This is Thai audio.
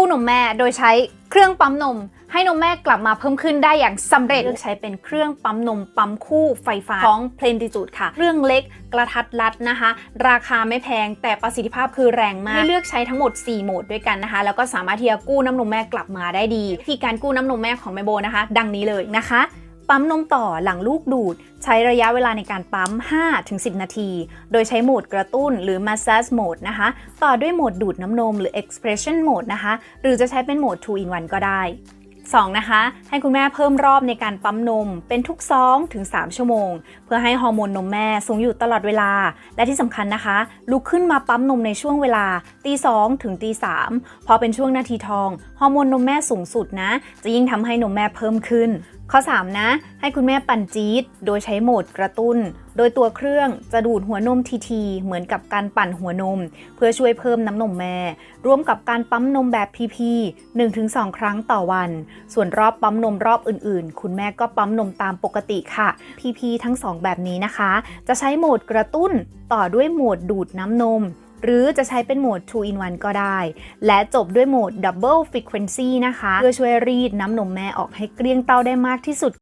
กู้นมแม่โดยใช้เครื่องปั๊มนม ให้นมแม่กลับมาเพิ่มขึ้นได้อย่างสำเร็จเลือกใช้เป็นเครื่องปั๊มนมปั๊มคู่ไฟฟ้าของเพลนติจูดค่ะ เครื่องเล็กกระทัดรัดนะคะ ราคาไม่แพงแต่ประสิทธิภาพคือแรงมากให้เลือกใช้ทั้งหมด 4 โหมดด้วยกันนะคะ แล้วก็สามารถที่จะกู้น้ำนมแม่กลับมาได้ดีวิธีการกู้น้ำนมแม่ของแม่โบนะคะ ดังนี้เลยนะคะ ปั๊มนมต่อหลังลูกดูด ใช้ระยะเวลาในการปั๊ม 5-10 นาที โดยใช้โหมดกระตุ้นหรือ massage mode นะคะ ต่อด้วยโหมดดูดน้ำนมหรือ expression mode นะคะ หรือจะใช้เป็นโหมด 2 in 1 ก็ได้ 2. นะคะ ให้คุณแม่เพิ่มรอบในการปั๊มนมเป็นทุก2ถึง3ชั่วโมง เพื่อให้ฮอร์โมนนมแม่สูงอยู่ตลอดเวลา และที่สำคัญนะคะ ลุกขึ้นมาปั๊มนมในช่วงเวลาตี2ถึงตี3พอเป็นช่วงนาทีทอง ฮอร์โมนนมแม่สูงสุดนะ จะยิ่งทำให้นมแม่เพิ่มขึ้น ข้อ 3 นะ ให้คุณแม่ปั่นจี๊ดโดยใช้โหมดกระตุ้น โดยตัวเครื่องจะดูดหัวนมทีทีๆเหมือนกับการปั่นหัวนม เพื่อช่วยเพิ่มน้ำนมแม่ ร่วมกับการปั๊มนมแบบพีพี1-2 ครั้งต่อวัน ส่วนรอบปั๊มนมรอบอื่นๆ คุณแม่ก็ปั๊มนมตามปกติค่ะ PP ทั้ง 2 แบบนี้นะคะ จะใช้โหมดกระตุ้นต่อด้วยโหมดดูดน้ำนม หรือจะใช้เป็นโหมด 2 in 1 ก็ได้ และจบด้วยโหมด double frequency นะคะ เพื่อช่วยรีดน้ำนมแม่ออกให้เกลี้ยงเต้าได้มากที่สุด